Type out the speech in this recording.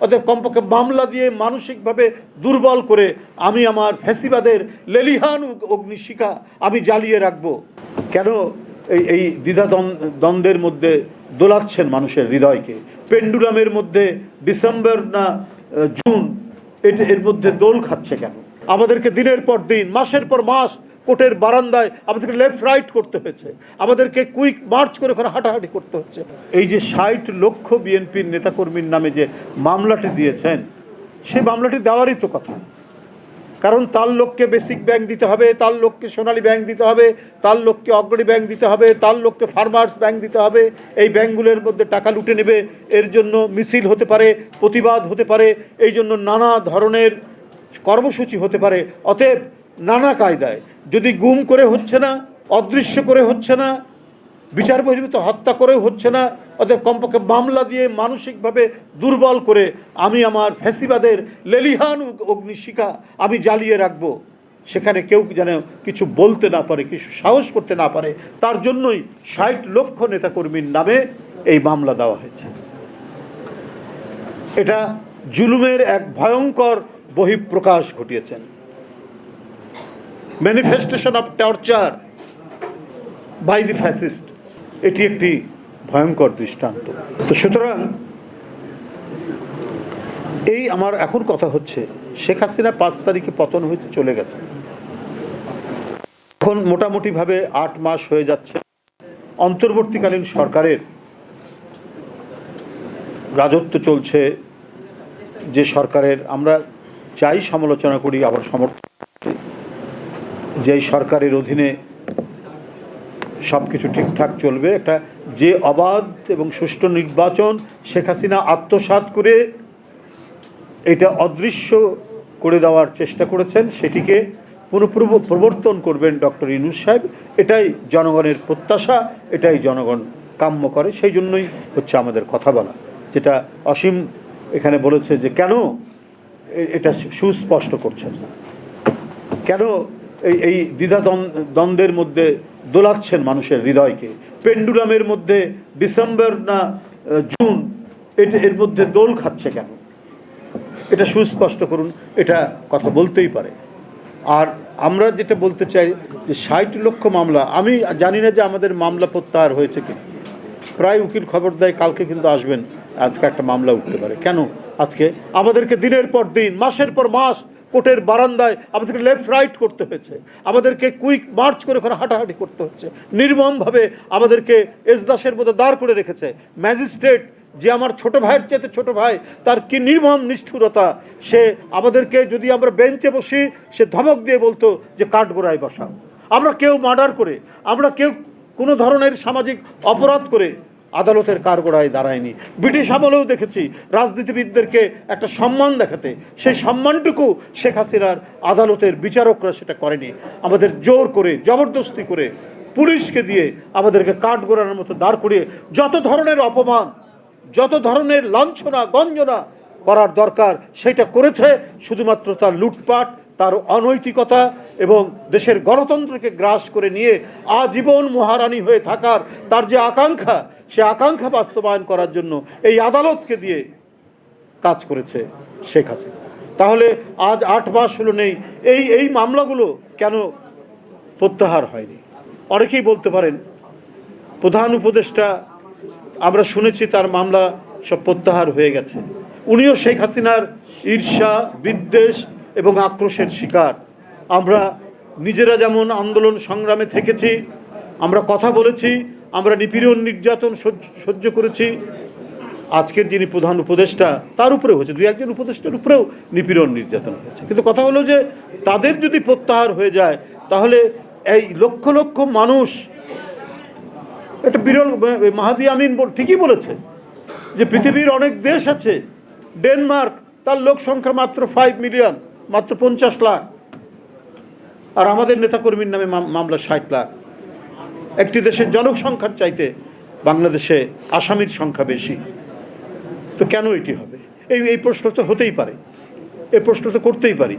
অতএব কমপক্ষে মামলা দিয়ে মানসিকভাবে দুর্বল করে আমি আমার ফ্যাসিবাদের লেলিহান অগ্নিশিখা আমি জ্বালিয়ে রাখব। কেন এই এই দ্বিধা দ্বন্দ্বের মধ্যে দোলাচ্ছেন মানুষের হৃদয়কে? পেন্ডুলামের মধ্যে ডিসেম্বর না জুন, এট- এর মধ্যে দোল খাচ্ছে কেন? আমাদেরকে দিনের পর দিন, মাসের পর মাস কোর্টের বারান্দায় আমাদেরকে লেফট রাইট করতে হয়েছে। আমাদেরকে কুইক মার্চ করে ওখানে হাঁটাহাঁটি করতে হচ্ছে। এই যে ষাট লক্ষ বিএনপির নেতাকর্মীর নামে যে মামলাটি দিয়েছেন সে মামলাটি দেওয়ারই তো কথা। কারণ তার লোককে বেসিক ব্যাংক দিতে হবে, তার লোককে সোনালী ব্যাংক দিতে হবে, তার লোককে অগ্রণী ব্যাংক দিতে হবে, তার লোককে ফার্মার্স ব্যাংক দিতে হবে। এই ব্যাংকগুলোর মধ্যে টাকা লুটে নেবে, এর জন্য মিছিল হতে পারে, প্রতিবাদ হতে পারে, এই জন্য নানা ধরনের কর্মসূচি হতে পারে। অতএব নানা কায়দায় যদি গুম করে হচ্ছে না, অদৃশ্য করে হচ্ছে না, বিচার বহির্ভূত হত্যা করেও হচ্ছে না, অতএব কমপক্ষে মামলা দিয়ে মানসিকভাবে দুর্বল করে আমি আমার ফ্যাসিবাদের লেলিহান অগ্নিশিখা আমি জ্বালিয়ে রাখব। সেখানে কেউ যেন কিছু বলতে না পারে, কিছু সাহস করতে না পারে, তার জন্যই ষাট লক্ষ নেতাকর্মীর নামে এই মামলা দেওয়া হয়েছে। এটা জুলুমের এক ভয়ঙ্কর বহিঃপ্রকাশ ঘটিয়েছেন। Manifestation of torture by the fascist এটি একটি ভয়ঙ্কর দৃষ্টান্ত। তো সুতরাং, এই আমার এখন কথা হচ্ছে, শেখ হাসিনা পাঁচ তারিখে পতন হইতে চলে গেছে। এখন মোটামুটিভাবে আট মাস হয়ে যাচ্ছে। অন্তর্বর্তীকালীন সরকারের রাজত্ব চলছে। যে সরকারের আমরা চাই সমালোচনা করি, আবার সমর্থন করি, যে এই সরকারের অধীনে সব কিছু ঠিকঠাক চলবে একটা যে অবাধ এবং সুষ্ঠু নির্বাচন শেখ হাসিনা আত্মসাৎ করে এটা অদৃশ্য করে দেওয়ার চেষ্টা করেছেন সেটিকে পুনঃপূর্ব প্রবর্তন করবেন ডক্টর ইনুস সাহেব। এটাই জনগণের প্রত্যাশা এটাই জনগণ কাম্য করে সেই জন্যই হচ্ছে আমাদের কথা বলা। যেটা অসীম এখানে বলেছে যে কেন এটা সুস্পষ্ট করছেন না। কেন এই এই দ্বিধা দ্বন্দ্বের মধ্যে দোলাচ্ছেন মানুষের হৃদয়কে। পেন্ডুলামের মধ্যে ডিসেম্বর না জুন, এট- এর মধ্যে দোল খাচ্ছে কেন? এটা সুস্পষ্ট করুন, এটা কথা বলতেই পারে। আর আমরা যেটা বলতে চাই যে ষাট লক্ষ মামলা, আমি জানি না যে আমাদের মামলা প্রত্যাহার হয়েছে কি প্রায় উকিল খবর দেয় কালকে কিন্তু আসবেন, আজকে একটা মামলা উঠতে পারে। কেন? আজকে। আমাদেরকে দিনের পর দিন, মাসের পর মাস কোর্টের বারান্দায় আমাদেরকে লেফট রাইট করতে হয়েছে। আমাদেরকে কুইক মার্চ করে ওখানে হাঁটাহাঁটি করতে হচ্ছে। নির্মমভাবে আমাদেরকে এজদাসের মধ্যে দাঁড় করে রেখেছে। ম্যাজিস্ট্রেট যে আমার ছোট ভাইয়ের চেয়ে ছোট ভাই, তার কি নির্মম নিষ্ঠুরতা? সে আমাদেরকে যদি আমরা বেঞ্চে বসি, সে ধমক দিয়ে বলতো যে কাঠগোড়ায় বসাও। আমরা কেউ মার্ডার করে, আমরা কেউ কোনো ধরনের সামাজিক অপরাধ করে আদালতের কারগোড়ায় দাঁড়ায়নি। ব্রিটিশ আমলেও দেখেছি রাজনীতিবিদদেরকে একটা সম্মান দেখাতে। সেই সম্মানটুকু শেখ হাসিনার আদালতের বিচারকরা সেটা করেনি। আমাদের জোর করে, জবরদস্তি করে পুলিশকে দিয়ে আমাদেরকে কাঠগোড়ানোর মতো দাঁড় করিয়ে যত ধরনের অপমান, যত ধরনের লাঞ্ছনা, গঞ্জনা করার দরকার, সেটা করেছে শুধুমাত্র তার লুটপাট তার অনৈতিকতা এবং দেশের গণতন্ত্রকে গ্রাস করে নিয়ে আজীবন মহারানী হয়ে থাকার তার যে আকাঙ্ক্ষা, সে আকাঙ্ক্ষা বাস্তবায়ন করার জন্য এই আদালতকে দিয়ে কাজ করেছে শেখ হাসিনা। তাহলে আজ আট মাস হলো নেই, এই এই মামলাগুলো কেন প্রত্যাহার হয়নি? অনেকেই বলতে পারেন, প্রধান উপদেষ্টা, আমরা শুনেছি তার মামলা সব প্রত্যাহার হয়ে গেছে। উনিও শেখ হাসিনার ঈর্ষা, বিদ্বেষ এবং আক্রোশের শিকার। আমরা নিজেরা যেমন আন্দোলন সংগ্রামে থেকেছি, আমরা কথা বলেছি, আমরা নিপীড়ন নির্যাতন সহ্য- করেছি। আজকের যিনি প্রধান উপদেষ্টা, তার উপরে হয়েছে, দুই একজন উপদেষ্টার উপরেও নিপীড়ন নির্যাতন হয়েছে। কিন্তু কথা হলো যে, তাদের যদি প্রত্যাহার হয়ে যায়, তাহলে এই লক্ষ লক্ষ মানুষ এটা বিরল মাহাদি আমিন ঠিকই বলেছে যে পৃথিবীর অনেক দেশ আছে, ডেনমার্ক, তার লোক সংখ্যা মাত্র ফাইভ মিলিয়ন মাত্র পঞ্চাশ লাখ। আর আমাদের নেতাকর্মীর নামে মামলা ষাট লাখ। একটি দেশের জনসংখ্যার চাইতে বাংলাদেশে আসামির সংখ্যা বেশি। তো কেন এটি হবে? এই এই প্রশ্ন তো হতেই পারে। এই প্রশ্ন তো করতেই পারি।